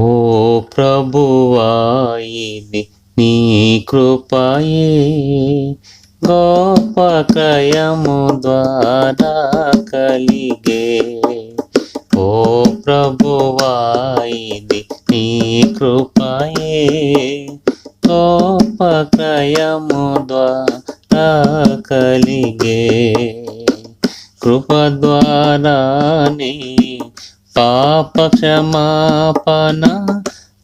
ఓ ప్రభువాయిది నీ కృపయే. గోపకయము ద్వారా కలిగే. ఓ ప్రభువాయిది నీ కృపయే. గోపకయము ద్వారా కలిగే. కృప ద్వారానే పాప క్షమాపణ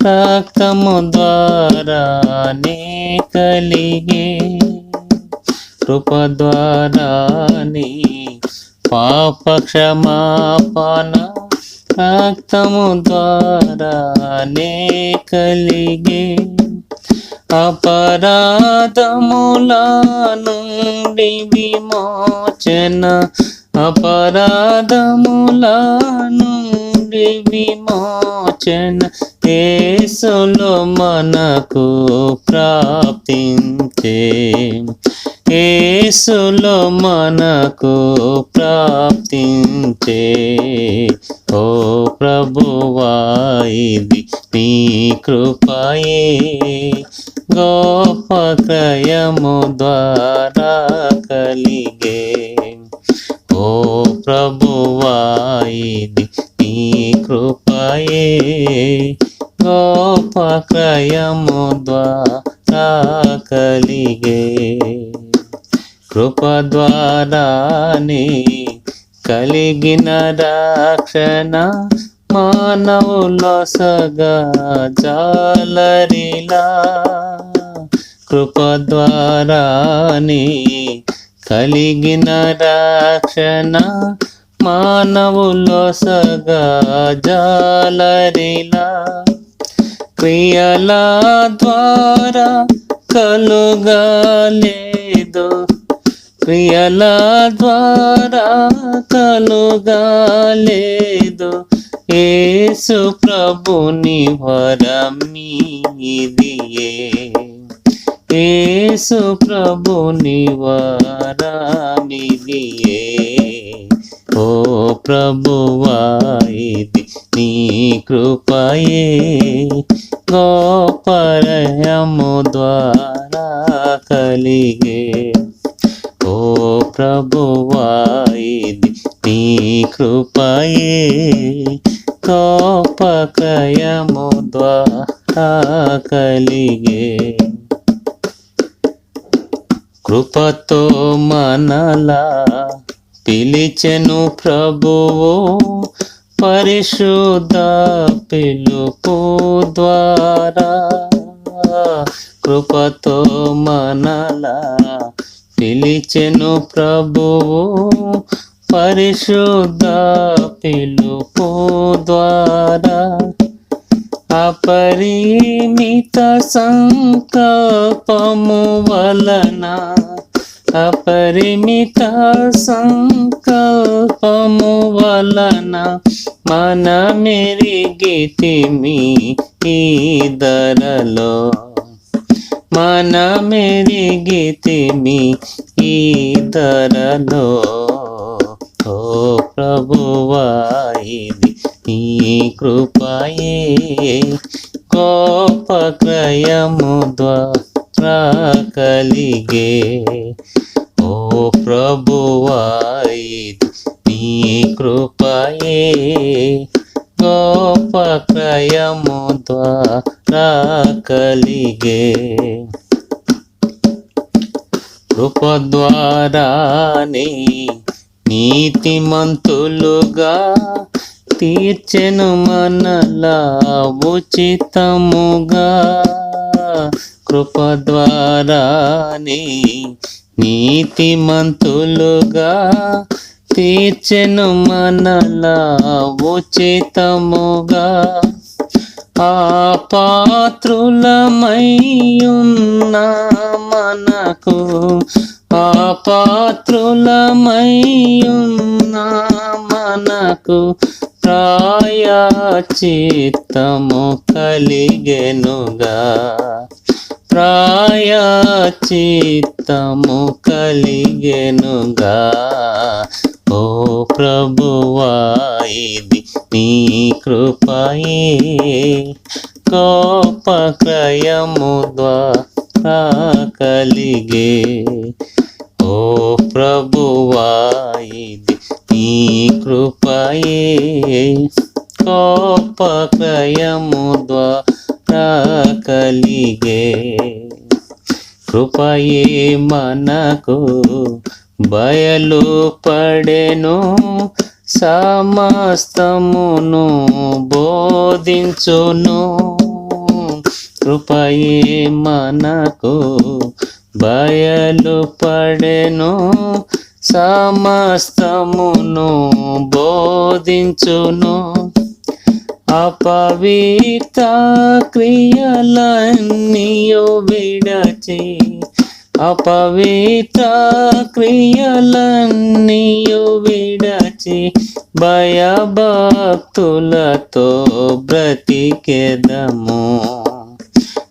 రక్తము ద్వారానే కలిగే. కృప ద్వారానే పాప క్షమాపణ రక్తము ద్వారానే కలిగే. అపరాధముల నుండి విమోచన. అపరాధముల నుండి విమోచన యేసులో మనకు ప్రాప్తించే. యేసులో మనకు ప్రాప్తించే. ఓ ప్రభువా ఇది నీ కృపయే. గోపక్రయము ద్వారా కలిగే. ఓ ప్రభు ద్వారానే కలిగిన రక్షణ మానవుల సగా జాలరిలా. కృప ద్వారానే కలిగిన రక్షణ మానవుల సగా జాలరిలా. క్రియల ద్వారా కలుగలేదు. క్రియల ద్వారా కలుగాలేదు యేసు ప్రభుని వరమీదియే యేసు ప్రభుని వరమిదియే ఓ ప్రభువా ఇది నీ కృపయే. గోపరయము ద్వారా కలిగే. ప్రభువా ఇది నీ కృపయే కోపకయము ద్వారా కలిగే కృపతో మనలా పిలిచెను ప్రభువు పరిశుద్ధ పిలుపు ద్వారా. కృపతో మనలా పిలిచెను ప్రభువు పరిశుద్ధ పిలుపు ద్వారా. అపరిమిత సంకల్పము వలన అపరిమిత సంకల్పము వలన మన మెరిగితిమి ఈ ధరలో. మన మెరిగితిమి ఈ ధరలో ఓ ప్రభువా ఇది నీ కృపయే. గోప క్రయము ద్వారా కలిగే. ఓ ప్రభువా ఇది నీ కృపయే. గోపక్రయము ద్వారా కలిగే. కృప ద్వారానే నీతిమంతులుగా తీర్చెను మనలా ఉచితముగా. కృప ద్వారానే నీతిమంతులుగా తీర్చెను మనలా ఉచితముగా. ఆ పాత్రులమయ్యున్న మనకు ఆ పాత్రులమయ్యున్న మనకు ప్రాయచిత్తము కలిగెనుగా. ప్రాయచిత్తము కలిగెనుగా. ఓ ప్రభువా ఇది నీ కృపయే. కోపక్రయము ద్వారా కలిగే. ఓ ప్రభువా ఇది నీ కృపయే. కోపక్రయము ద్వారా కలిగే. కృపయే మనకు బయలు పడెను సమస్తమును బోధించును. కృపయే మనకు బయలు పడెను సమస్తమును బోధించును. అపవిత క్రియలన్నీయు విడచి అపవిత క్రియలన్నీయు విడచి భయభక్తులతో బ్రతికెదము.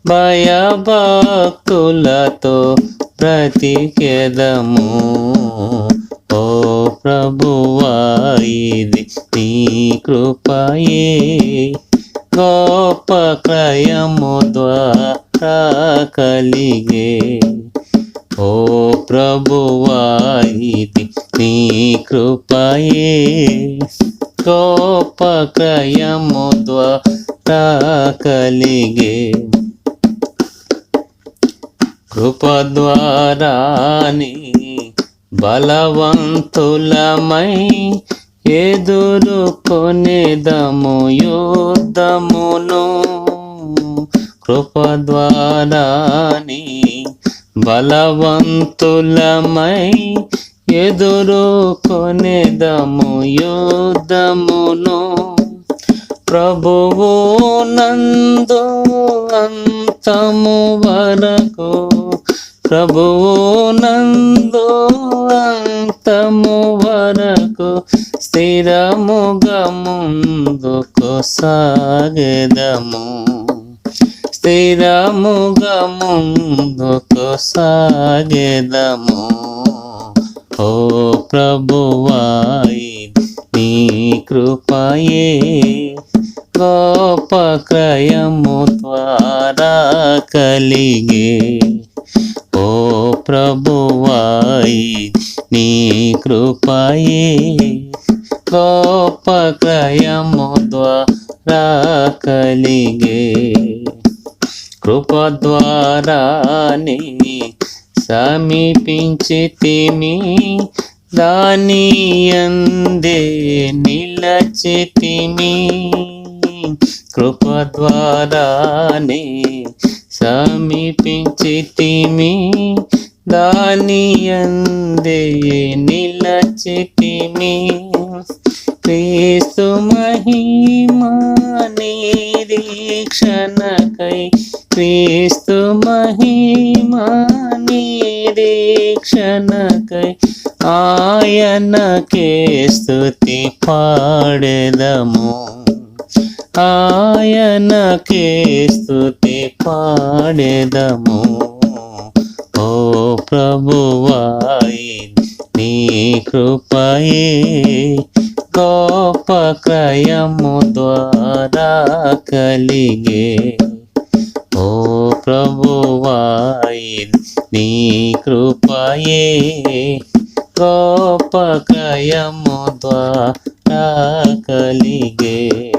భయభక్తులతో బ్రతికెదము. ఓ ప్రభువా ఇది నీ కృపయే. గోప క్రయము ద్వారా కలిగే ఓ ప్రభువాయితి నీ కృపయే కోపక్రయము ద్వారా కలిగే కృప ద్వారాని బలవంతులమై ఎదురుకొనేదము యుద్ధమును. కృప ద్వారాని బలవంతులమై ఎదురుకొనేదము యోధమును ప్రభువు నందు అంతము వరకు ప్రభువు నందు అంతము వరకు స్థిరముగా ముందుకు సాగెదము. స్థిరముగా ముందుకు సాగెదము. ఓ ప్రభువాయి నీ కృపయే గోపక్రయము ద్వారా కలిగే. ఓ ప్రభువాయి నీ కృపయే గోపక్రయము ద్వారా కలిగే. కృపద్వారాని సమీపించితిమి. దాని అందే నిలచితిమి. కృపద్వారానే సమీపించితిమి. దాని అందే నిలచితిమి. క్రీస్తు మహిమా నిరీక్షణకై క్రీస్తు మహిమా నిరీక్షణకై ఆయనకే స్థుతి పాడెదము. ఆయనకే స్థుతి పాడెదము. ఓ ప్రభువాయి నీ కృపయే గొప్ప క్రయము ద్వారా కలిగే ఓ ప్రభువాయి నీ కృపయే గోపకయము ద్వారా కలిగే.